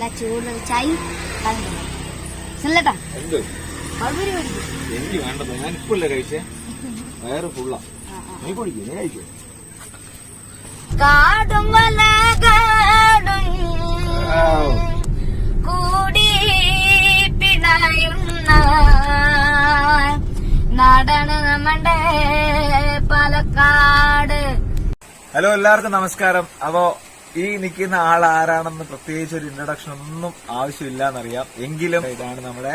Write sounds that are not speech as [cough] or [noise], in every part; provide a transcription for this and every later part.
നല്ല ചൂട് പഴപൊരി മേടിക്കും. എനിക്ക് വേണ്ടത് ഞാൻ ഇപ്പല്ലേ കഴിച്ചേ? [laughs] വയറ് ഫുള്ളാ നീ കുടിക്കൂ നീ കഴിക്കൂ. കാടും വലകാടും കൂടി പിണയുന്ന നാടാണ് നമ്മുടെ പാലക്കാട്. ഹലോ എല്ലാവർക്കും നമസ്കാരം. അപ്പോ ഈ നിൽക്കുന്ന ആൾ ആരാണെന്ന് പ്രത്യേകിച്ച് ഒരു ഇൻട്രഡക്ഷൻ ഒന്നും ആവശ്യമില്ല എന്നറിയാം എങ്കിലും ഇതാണ് നമ്മുടെ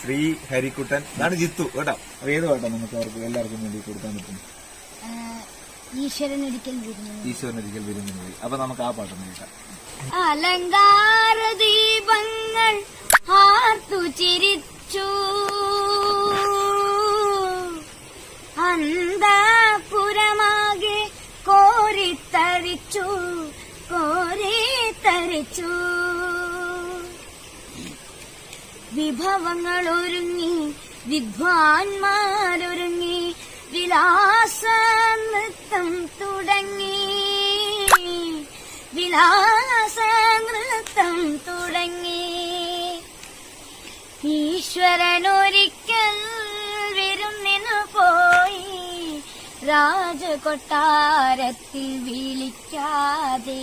ശ്രീ ഹരിക്കുട്ടൻ. ഇതാണ് ജിത്തു കേട്ടോ? ഏത് കേട്ടോ നമുക്ക് അവർക്ക് എല്ലാവർക്കും വേണ്ടി കൊടുക്കാൻ പറ്റും ഈശ്വരൻ ഒരിക്കൽ വിരുന്നു ഈശ്വരൻ ഒരിക്കൽ വരുന്നത് അപ്പൊ നമുക്ക് ആ പാട്ടൊന്ന് കേട്ടാം അലങ്കാര ദീപങ്ങൾ ആർത്തു ചിരിച്ചു. അന്തപുരമാകെ കോരിത്തരിച്ചു. കോരിത്തരിച്ചു വിഭവങ്ങൾ ഒരുങ്ങി വിദ്വാൻമാരൊരുങ്ങി വിലാസ നൃത്തം തുടങ്ങി. വിലാസ നൃത്തം തുടങ്ങി. ഈശ്വരനൊരിക്കൽ വിരുന്നിനു പോയി രാജകൊട്ടാരത്തിൽ വിളിക്കാതെ.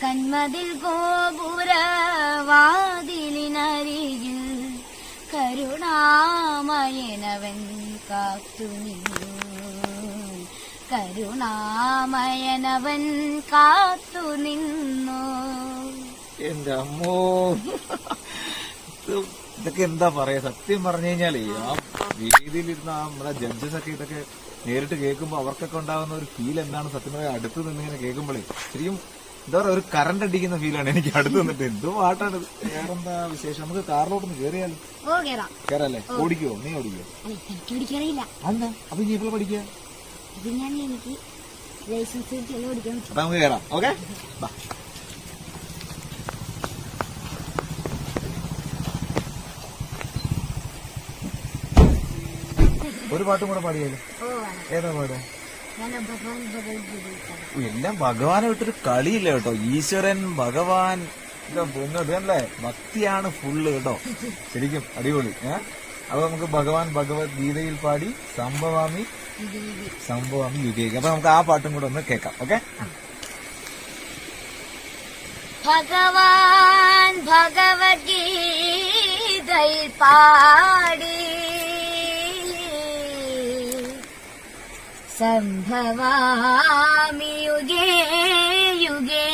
കന്മതിൽ ഗോപുരവാതിലിനരികിൽ കരുണാമയനവൻ കാത്തു കരുണാമയനവൻ കാത്തു നിന്നു എന്റെ അമ്മോ. ഇത് ഇതൊക്കെ എന്താ പറയാ? സത്യം പറഞ്ഞു കഴിഞ്ഞാലേ ആ നമ്മളെ ജഡ്ജസ് ഒക്കെ ഇതൊക്കെ നേരിട്ട് കേൾക്കുമ്പോ അവർക്കൊക്കെ ഉണ്ടാകുന്ന ഒരു ഫീൽ എന്താണ് സത്യം പറയാ അടുത്ത് നിന്നിങ്ങനെ കേൾക്കുമ്പോഴേ ശരിക്കും എന്താ പറയാ ഒരു കറണ്ട് അടിക്കുന്ന ഫീലാണ് എനിക്ക് അടുത്ത് നിന്നിട്ട് എന്തോ പാട്ടാണ്. വേറെന്താ വിശേഷം? നമുക്ക് കാറിലോട്ടൊന്ന് കേറിയാലോ? കേറല്ലേ? ഓടിക്കോ? നീ ഓടിക്കോ? അല്ല, അപ്പൊ ഇനി പഠിക്കുക? അപ്പൊ നമുക്ക് കേറാം. ഓക്കെ? ഒരു പാട്ടും കൂടെ പാടിയാലോ? ഓ വേണം. ഏതാ പാടുക എല്ലാം ഭഗവാനെ വിട്ടൊരു കളിയില്ല കേട്ടോ. ഈശ്വരൻ ഭഗവാൻ അല്ലേ ഭക്തിയാണ് ഫുള്ള് കേട്ടോ. ശരിക്കും അടിപൊളി ഏഹ് അപ്പൊ നമുക്ക് ഭഗവാൻ ഭഗവത്ഗീതയിൽ പാടി സംഭവാമി സംഭവാമി യുഗേക്ക് അപ്പൊ നമുക്ക് ആ പാട്ടും കൂടെ ഒന്ന് കേൾക്കാം ഓക്കെ? ഭഗവാൻ ഭഗവത്ഗീതയിൽ പാടി സംഭവാമി യുഗേ. യുഗേ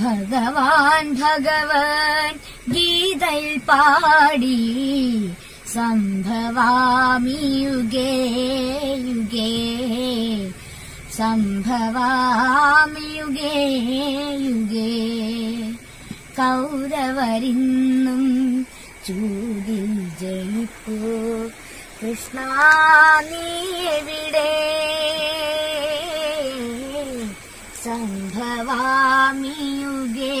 ഭഗവാൻ ഭഗവൻ ഗീതയിൽ പാടി സംഭവാമി യുഗേ. യുഗേ സംഭവാമി യുഗേ. യുഗേ കൗരവരിന്നും ചൂടിൽ ജയിപ്പൂ കൃഷ്ണ നീ എവിടെ? സംഭവാമി യുഗേ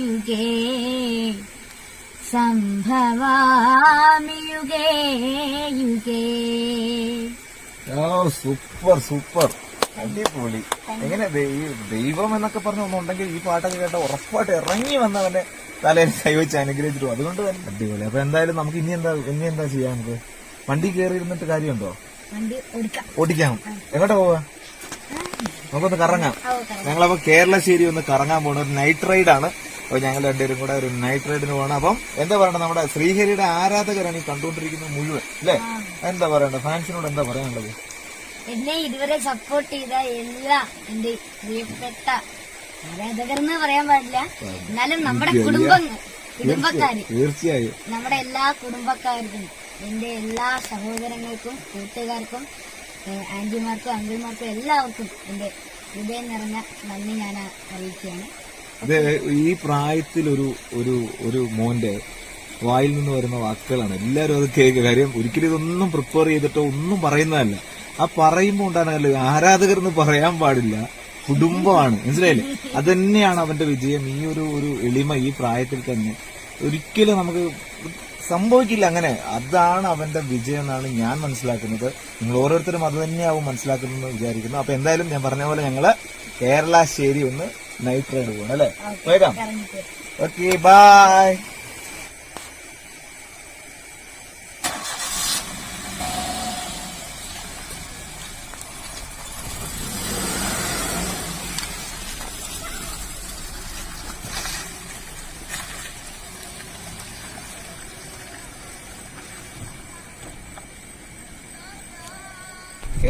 യുഗേ സംഭവാമി യുഗേ ഓ സൂപ്പർ സൂപ്പർ. അടിപൊളി. എങ്ങനെ ദൈവം എന്നൊക്കെ പറഞ്ഞ ഒന്നുണ്ടെങ്കിൽ ഈ പാട്ടൊക്കെ കേട്ട ഉറപ്പായിട്ട് ഇറങ്ങി വന്നവന്റെ തലയിൽ കൈവച്ച് അനുഗ്രഹിച്ചിട്ടു അതുകൊണ്ട് തന്നെ. അടിപൊളി. അപ്പൊ എന്തായാലും നമുക്ക് ഇനി എന്താ ഇനി എന്താ ചെയ്യാൻ നമുക്ക് വണ്ടി കയറി ഇരുന്നിട്ട് കാര്യമുണ്ടോ ഓടിക്കാം. എങ്ങോട്ടാ പോവാ? നമുക്കൊന്ന് കറങ്ങാം. ഞങ്ങളപ്പോ കേരളശ്ശേരി ഒന്ന് കറങ്ങാൻ പോണ ഒരു നൈറ്റ് റൈഡ് ആണ്. അപ്പൊ ഞങ്ങൾ രണ്ടുപേരും കൂടെ ഒരു നൈറ്റ് റൈഡിന് പോകണം അപ്പം എന്താ പറയണ്ടത് നമ്മുടെ ശ്രീഹരിയുടെ ആരാധകരാണ് ഈ കണ്ടുകൊണ്ടിരിക്കുന്നത് മുഴുവൻ അല്ലേ? എന്താ പറയണ്ടത് ഫാൻസിനോട് എന്താ പറയാനുള്ളത്? എന്നെ ഇതുവരെ സപ്പോർട്ട് ചെയ്ത എല്ലാ എന്റെ പ്രിയപ്പെട്ട ആരാധകർ എന്ന് പറയാൻ പാടില്ല. എന്നാലും നമ്മുടെ കുടുംബങ്ങൾ കുടുംബക്കാർ തീർച്ചയായും. നമ്മുടെ എല്ലാ കുടുംബക്കാർക്കും എന്റെ എല്ലാ സഹോദരങ്ങൾക്കും കൂട്ടുകാർക്കും ആന്റിമാർക്കും അങ്കിൾമാർക്കും എല്ലാവർക്കും എന്റെ ഹൃദയം നിറഞ്ഞ നന്ദി ഞാൻ അറിയിക്കുകയാണ്. അതെ ഈ പ്രായത്തിൽ ഒരു ഒരു ഒരു മോന്റെ വായിൽ നിന്ന് വരുന്ന വാക്കുകളാണ്. എല്ലാവരും അത് കേൾക്കുക. കാര്യം ഒരിക്കലും ഇതൊന്നും പ്രിപ്പയർ ചെയ്തിട്ടോ ഒന്നും പറയുന്നതല്ല. ആ പറയുമ്പോൾ ഉണ്ടാകുന്ന ആരാധകർ എന്ന് പറയാൻ പാടില്ല. കുടുംബമാണ്. മനസ്സിലായില്ലേ? അത് തന്നെയാണ് അവന്റെ വിജയം. ഈ ഒരു ഒരു എളിമ ഈ പ്രായത്തിൽ തന്നെ. ഒരിക്കലും നമുക്ക് സംഭവിക്കില്ല അങ്ങനെ. അതാണ് അവന്റെ വിജയം എന്നാണ് ഞാൻ മനസ്സിലാക്കുന്നത്. നിങ്ങൾ ഓരോരുത്തരും അത് തന്നെയാവും മനസ്സിലാക്കുന്നതെന്ന് വിചാരിക്കുന്നു. അപ്പൊ എന്തായാലും ഞാൻ പറഞ്ഞ പോലെ ഞങ്ങൾ കേരളശ്ശേരി ഒന്ന് നൈറ്റ് റൈഡ് പോകണം അല്ലേ? വേഗം ബൈ ഓക്കെ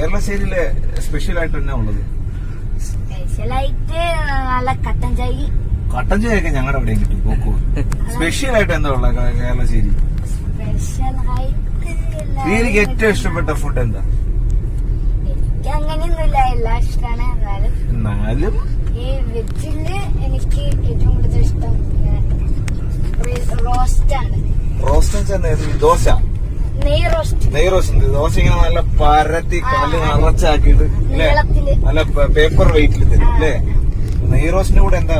ബൈ കേരളശ്ശേരിയിലെ സ്പെഷ്യൽ ആയിട്ട് തന്നെ ഉള്ളത്? സ്പെഷ്യലായിട്ട് നല്ല കട്ടൻ ചായ. കട്ടൻ ചായയൊക്കെ ഞങ്ങളുടെ അവിടെ കിട്ടും. നോക്കൂ. സ്പെഷ്യൽ ആയിട്ട് എന്താ ഉള്ളത് കേരളശ്ശേരി സ്പെഷ്യലായിട്ട് എനിക്ക് ഏറ്റവും ഇഷ്ടപ്പെട്ട ഫുഡ് എന്താ? അങ്ങനെയൊന്നുമില്ല എല്ലാം ഇഷ്ടമാണ് എന്നാലും എന്നാലും ഈ വെജിൽ എനിക്ക് ഏറ്റവും കൂടുതൽ ഇഷ്ടം റോസ്റ്റ് ആണ് റോസ്റ്റ് എന്ന് ദോശ? നെയ് റോസ്റ്റ് ദോശ ഇങ്ങനെ നല്ല പരത്തി കല്ല് നിറച്ചാക്കിയിട്ട് അല്ലേ? നല്ല പേപ്പർ വെയിറ്റിൽ തരും അല്ലേ? നെയ് റോസ്റ്റിന്റെ കൂടെ എന്താ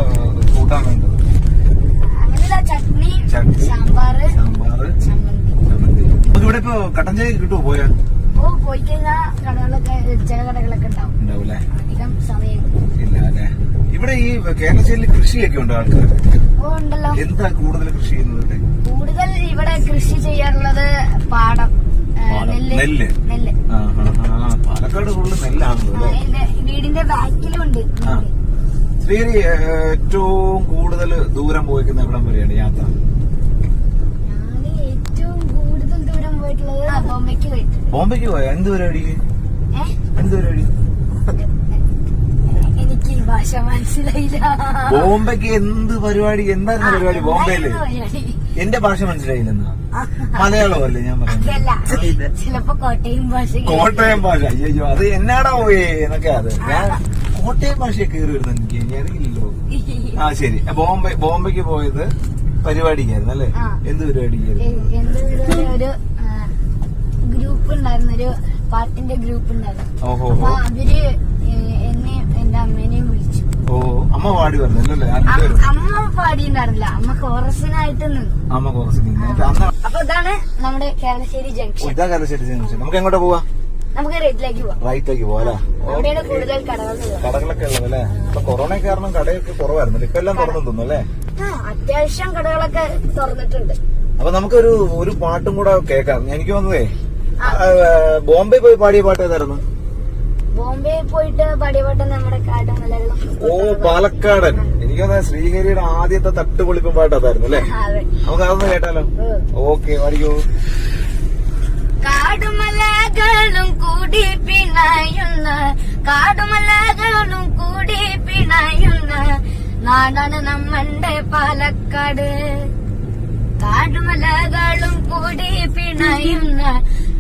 കൂട്ടാൻ വേണ്ടത്? ചട്നി. സാമ്പാറ് സാമ്പാറ് ചമ്മന്തി. ഇവിടെ ഇപ്പൊ കട്ടൻ ചായ കിട്ടുമോ പോയാ ഓ പോയി കഴിഞ്ഞാൽ കടകളൊക്കെ ചില കടകളൊക്കെ ഉണ്ടാവും. ഉണ്ടാവൂലേ അധികം സമയം ഇല്ല അല്ലേ? ഇവിടെ ഈ കേരളത്തിൽ കൃഷിയൊക്കെ ഉണ്ടോ ആൾക്കാർ ഓ ഉണ്ടല്ലോ. എന്താ കൂടുതൽ കൃഷി ചെയ്യുന്നത് കൂടുതൽ ഇവിടെ കൃഷി ചെയ്യാറുള്ളത് പാടം നെല്ല്. നെല്ല്. പാലക്കാട് നെല്ലാണല്ലോ അല്ലേ? എന്റെ വീടിന്റെ ബാക്കിലുണ്ട്. ശ്രീ. ശ്രീഹരി ഏറ്റവും കൂടുതൽ ദൂരം പോയിക്കുന്ന എവിടം വരെയാണ് യാത്ര. ഞാൻ ഏറ്റവും കൂടുതൽ ദൂരം പോയിട്ടുള്ളത് ആ, ബോംബെക്ക് പോയിട്ട് ബോംബെക്ക് പോയ? എന്ത് പരിപാടി? ഏ? എന്ത് പരിപാടി? എനിക്ക് ഭാഷ മനസ്സിലായില്ല. ബോംബെക്ക് എന്ത് പരിപാടി? എന്തായിരുന്നു പരിപാടി ബോംബെയിൽ? എന്റെ ഭാഷ മനസ്സിലായില്ലെന്നാ? മലയാളമല്ലേ ഞാൻ പറയുന്നത്? ചിലപ്പോ കോട്ടയം ഭാഷ കോട്ടയം ഭാഷ. അയ്യോ അത് എന്നാടാ പോയേ എന്നൊക്കെ അത്. ഞാൻ കോട്ടയം ഭാഷ കയറി വരുന്നത് എനിക്ക് ഇനി അറിയില്ലല്ലോ ആ ശരി. ബോംബെ ബോംബെക്ക് പോയത് പരിപാടിക്കായിരുന്നു അല്ലേ. എന്ത് പരിപാടിക്കായിരുന്നു? ഒരു ഗ്രൂപ്പ് ഉണ്ടായിരുന്നു ഒരു പാട്ടിന്റെ ഗ്രൂപ്പ് ഉണ്ടായിരുന്നു അപ്പൊ അവർ എന്നെ എന്റെ അമ്മേനെയും വിളിച്ചു ഓ അമ്മ പാടി വന്നല്ലേ അമ്മ പാടിയിട്ടുണ്ടായിരുന്നില്ല. അമ്മ കോറസിനായിട്ട് അമ്മ കോറസിന് അപ്പൊ ഇതാണ് നമ്മുടെ കേരളശ്ശേരി ജംഗ്ഷൻ. ഇതാ കേരളശ്ശേരി ജംഗ്ഷൻ. നമുക്ക് എങ്ങോട്ടാ പോവാ? നമുക്ക് റൈറ്റിലേക്ക് പോവാം. റൈറ്റിലേക്ക് പോവാ കൂടുതൽ കടകളൊക്കെ ഉള്ളത് അല്ലേ? ഇപ്പൊ കൊറോണ കാരണം കടയൊക്കെ കുറവായിരുന്നു ഇപ്പൊ എല്ലാം തുറന്നു തോന്നുന്നു അല്ലേ? അത്യാവശ്യം കടകളൊക്കെ തുറന്നിട്ടുണ്ട്. അപ്പൊ നമുക്കൊരു ഒരു പാട്ടും കൂടെ കേക്കാം എനിക്ക് വന്നതേ ബോംബെ പോയി പാടിയ പാട്ട് ഏതായിരുന്നു? ബോംബെ പോയിട്ട് പടിവട്ടം നമ്മുടെ കാട്ടുമലകളും ഓ പാലക്കാടൻ. എനിക്കത് ശ്രീഹരിയുടെ ആദ്യത്തെ തട്ടുപൊളിപ്പും പാട്ട് അതായിരുന്നു അല്ലേ? അതെ. നമുക്ക് അതൊന്ന് കേട്ടാലോ. ഓക്കെ പാടിക്കോ കാടുമലകളും കൂടി പിണയുന്ന കാടുമലകളും കൂടി പിണയുന്ന നാടാണ് നമ്മളുടെ പാലക്കാട്. കാടുമലകളും കൂടി പിണയുന്ന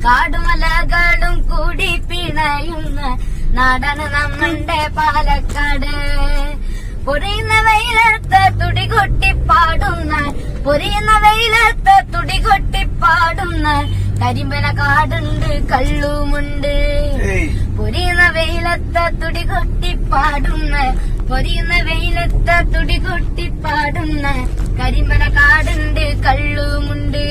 കാടുമലകളും കൂടി പിണയുന്ന നാടാണ് നമ്മന്റെ പാലക്കാട്. പൊരിയുന്ന വെയിലത്ത് തുടികൊട്ടി പാടുന്ന പൊരിയുന്ന വെയിലത്ത് തുടികൊട്ടി പാടുന്ന കരിമ്പന കാടുണ്ട് കള്ളുമുണ്ട്. പൊരിയുന്ന വെയിലത്ത് തുടി പാടുന്ന പൊരിയുന്ന വെയിലത്ത് തുടി പാടുന്ന കരിമ്പന കാടുണ്ട് കള്ളുമുണ്ട്.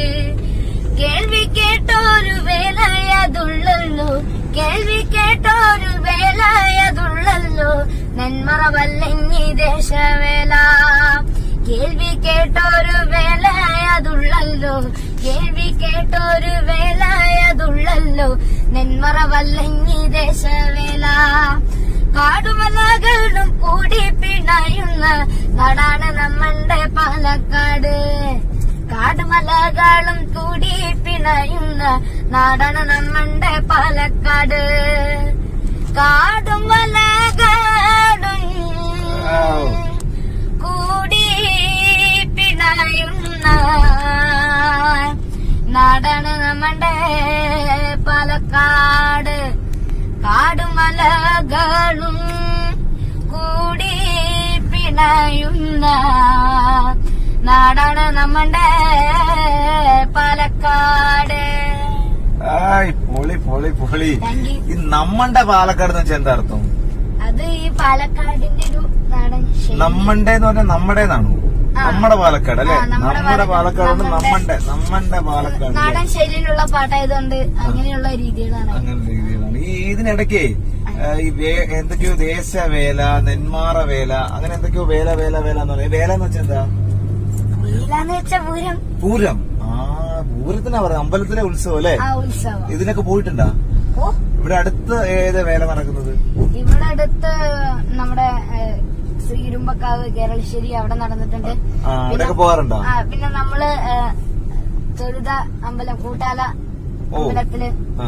കേൾവി കേട്ടോരു വേലയതുള്ളല്ലോ കേൾവി കേട്ടോരു വേലയതുള്ളല്ലോ നെന്മറവല്ലങ്ങി ദേശവേല. കേൾവി കേട്ടോരു വേലയതുള്ളല്ലോ കേൾവി കേട്ടോരു വേലയതുള്ളല്ലോ നെന്മറവല്ലങ്ങി ദേശവേല. കാടുമലകളും കൂടി പിണയുന്ന നാടാണ് നമ്മളുടെ പാലക്കാട്. കാടുമലകളും കൂടി പിണയുന്ന നാടാണ് നമ്മളുടെ പാലക്കാട്. കാടും മലകളും കൂടി പിണയുന്ന നാടാണ് നമ്മളുടെ പാലക്കാട്. കാടുമലകളും കൂടി പിണയുന്ന നാടാണ് നമ്മണ്ടെ പാലക്കാട്. ആയ് പൊളി പൊളി പൊളി. ഈ നമ്മന്റെ പാലക്കാട് എന്ന് വെച്ചാൽ എന്താ അർത്ഥം? അത് ഈ പാലക്കാടിന്റെ ഒരു നാടൻ. നമ്മന്റെ എന്ന് പറഞ്ഞാൽ നമ്മുടേതാണോ. നമ്മുടെ പാലക്കാട് അല്ലെ? നമ്മുടെ പാലക്കാട്. നമ്മന്റെ- നമ്മന്റെ പാലക്കാട് നാടൻ ശൈലിയിലുള്ള പാട്ടായതുകൊണ്ട് അങ്ങനെയുള്ള രീതികളാണ്. അങ്ങനെ രീതികളാണ്. ഈ ഇതിനിടയ്ക്ക് ഈ എന്തൊക്കെയോ ദേശവേല നെന്മാറ വേല അങ്ങനെ എന്തൊക്കെയോ വേല വേല വേല എന്ന് പറയും. വേല എന്ന് വെച്ചാൽ എന്താ? പൂരം. പൂരം? ആ പൂരത്തിനാ പറയുന്നത് അമ്പലത്തിലെ ഉത്സവം അല്ലേ? ഇതിനൊക്കെ പോയിട്ടുണ്ടാ? ഇവിടെ അടുത്ത് ഏത് വേല നടക്കുന്നത്? ഇവിടെ അടുത്ത് നമ്മുടെ ശ്രീരുമ്പക്കാവ് കേരളശ്ശേരി അവിടെ നടന്നിട്ടുണ്ട്. അവിടെയൊക്കെ പോകാറുണ്ടോ? പിന്നെ നമ്മൾ തൊഴുത അമ്പലം കൂട്ടാല. അമ്പലത്തിൽ ആ.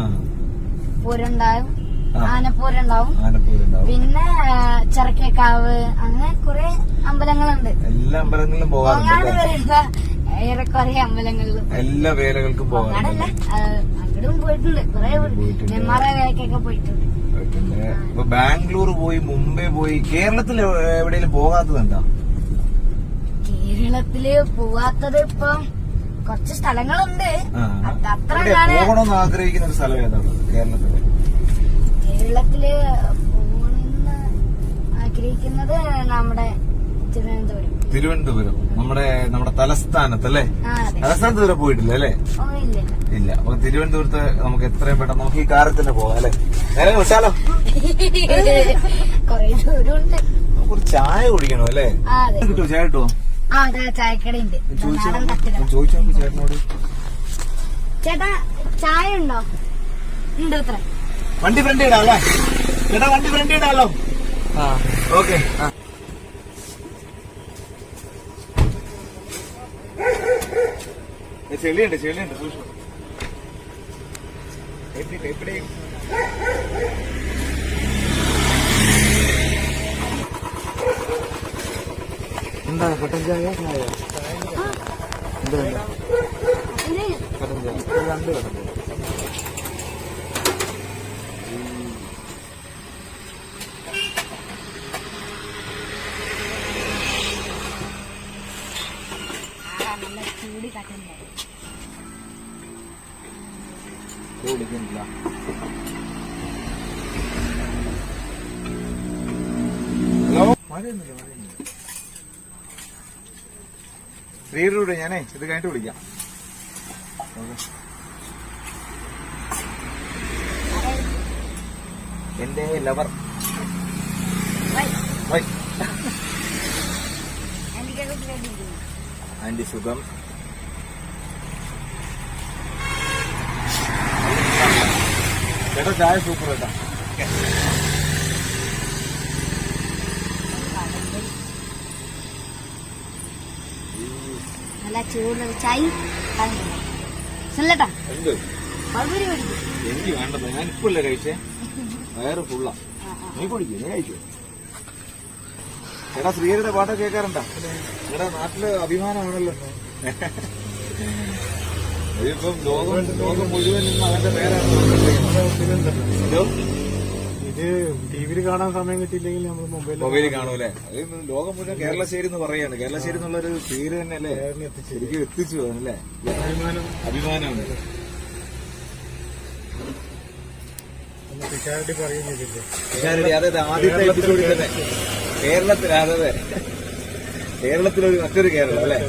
ആനപ്പൂരുണ്ടാവും. പിന്നെ ചെറക്കേക്കാവ് അങ്ങനെ കുറെ അമ്പലങ്ങളുണ്ട്. എല്ലാ അമ്പലങ്ങളിലും പോകാറുണ്ട് ഏറെക്കുറെ അമ്പലങ്ങളിലും എല്ലാ വേലകൾക്കും പോകാറുണ്ട് അങ്ങോട്ടും പോയിട്ടുണ്ട്. കുറെ. നെന്മാറ വേലക്കൊക്കെ പോയിട്ടുണ്ട്. പിന്നെ ഇപ്പൊ ബാംഗ്ലൂർ പോയി മുംബൈ പോയി കേരളത്തിൽ എവിടെയെങ്കിലും പോകാത്തതുണ്ടോ കേരളത്തിൽ പോവാത്തത് ഇപ്പം കുറച്ച് സ്ഥലങ്ങളുണ്ട്. അത്ര പോകണമെന്ന് ആഗ്രഹിക്കുന്ന ഒരു സ്ഥലം ഏതാണ് കേരളത്തിൽ? കേരളത്തിൽ പോകണമെന്ന് ആഗ്രഹിക്കുന്നത് നമ്മുടെ തിരുവനന്തപുരം. തിരുവനന്തപുരം. നമ്മുടെ നമ്മുടെ തലസ്ഥാനത്ത് അല്ലേ? തലസ്ഥാനത്ത് വരെ പോയിട്ടില്ല അല്ലേ? ഇല്ല അപ്പൊ തിരുവനന്തപുരത്ത് നമുക്ക് എത്രയും പെട്ടെന്ന് നമുക്ക് ഈ കാറിൽ തന്നെ പോകാം അല്ലെ? നേരെ വിട്ടാലോ കുറച്ച് ചായ കുടിക്കണോ അല്ലേ? കിട്ടുമോ ചായ കിട്ടുമോ ചോദിച്ചോ? ചേട്ടനോട്? ചേട്ടാ ചായ ഉണ്ടോ? ഉണ്ട് വണ്ടി ഫ്രണ്ട് ഇടാം അല്ലേ? ചേട്ടാ വണ്ടി ഫ്രണ്ട് ഇടാലോ? ആ. ഓക്കെ. ചെളിയുണ്ട് ചെളിയുണ്ട്. സൂക്ഷിച്ചു. എവിടെയും എന്താ കട്ടൻ ചായ ചായ എന്താ? കട്ടൻ ചായ രണ്ട് കട്ടൻ ചായ ആ, നല്ല ചൂടി കട്ടുണ്ട് ഹലോ? മഴയൊന്നുമില്ല മഴയൊന്നുമില്ല. ശ്രീയുടെ ഞാനേ ഇത് കഴിഞ്ഞിട്ട് വിളിക്കാം. എന്റെ ലവർ. ആന്റി സുഖം. ചേട്ടാ ചായ സൂപ്പർ കേട്ടാ നല്ല ചൂടുള്ള ചായ എനിക്ക് വേണ്ടത് ഞാൻ ഇപ്പല്ലേ കഴിച്ചേ? വയറ് ഫുള്ളാ നീ കുടിക്കും നീ കഴിച്ചു ചേട്ടാ ശ്രീഹരിയുടെ പാട്ടൊക്കെ കേൾക്കാറുണ്ടാ? ചേട്ടാ നാട്ടിൽ അഭിമാനമാണല്ലോ. ഇതിപ്പം ലോകം ലോകം മുഴുവൻ ഇന്ന് അവന്റെ പേരാണ്? ഇത് ടിവിയിൽ കാണാൻ സമയം കിട്ടിയില്ലെങ്കിൽ നമ്മൾ മൊബൈലിൽ മൊബൈലിൽ കാണൂലേ? അത് ലോകം മുഴുവൻ കേരളശ്ശേരി എന്ന് പറയാണ് കേരളശ്ശേരി എന്നുള്ളൊരു പേര് തന്നെ അല്ലേ ശരിക്കും എത്തിച്ചു അല്ലേ അഭിമാനം അഭിമാനമുണ്ട് ഒന്ന് പിഷാരടി ചെയ്തില്ലേ ഞാനൊരു അതെ ആദ്യത്തെ എപ്പിസോഡിൽ തന്നെ. കേരളത്തിൽ അതെ അതെ. കേരളത്തിലൊരു മറ്റൊരു കേരളം അല്ലേ?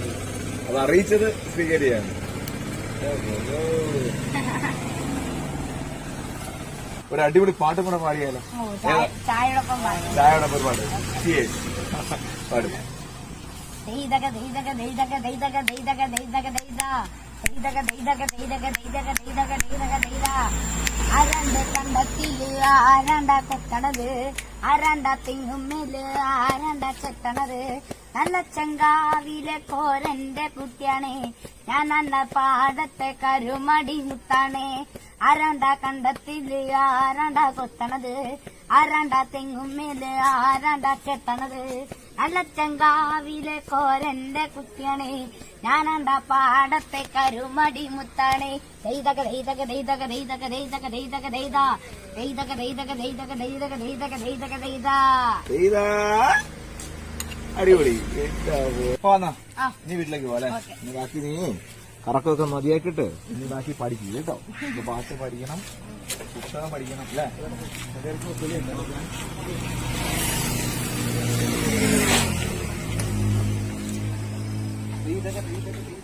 അത് അറിയിച്ചത് ശ്രീകരിയാണ് ഒരു അടിപൊളി പാട്ടും കൂടെ പാടിയാലോ ഓ ചായ ചായയോടൊപ്പം പാടും ചായയുടെ ഒരുപാട് പാടും ദൈതക ദൈതക ദൈതക ദൈതക ദൈതക ദൈതക ദൈത ദൈതക ദൈതക ദൈതക ദൈതക ദൈതക ദൈതക ദൈത ആരാണ്ട് കണ്ടത്തിൽ ആരാണ്ട കൊത്തണത് ആരാണ്ട തിങ്ങുമ്മേൽ ആരാണ്ട ചെത്തണത് നല്ല ചങ്കാവിലെ കോരന്റെ കുട്ടിയാണേ ഞാൻ അന്ന പാടത്തെ കരുമടി മുത്താണേ ആരാണ്ട കണ്ടത്തിൽ ആരാണ്ട കൊത്തണത് ആരാണ്ട തെങ്ങുമ്മേൽ ആരാണ്ട കെട്ടണത് നല്ല ചങ്കാവിലെ കോരന്റെ കുട്ടിയാണേ ഞാനാണ്ട പാടത്തെ കരുമടി മുത്താണേ ദൈതക ദൈതക ദൈതക ദൈതക ദൈതക ദൈതക ദൈത ദൈതക ദൈതക ദൈതക ദൈതക ദൈതക ദൈതക ദൈത അടിപൊളി. പോന്നാ. ഇനി വീട്ടിലേക്ക് പോലെ. ബാക്കി നീ കറക്കമൊക്കെ മതിയാക്കിട്ട് ഇനി ബാക്കി പഠിക്കും കേട്ടോ. പാട്ട് പഠിക്കണം പുസ്തകം പഠിക്കണം അല്ലേ? ഇതൊക്കെ-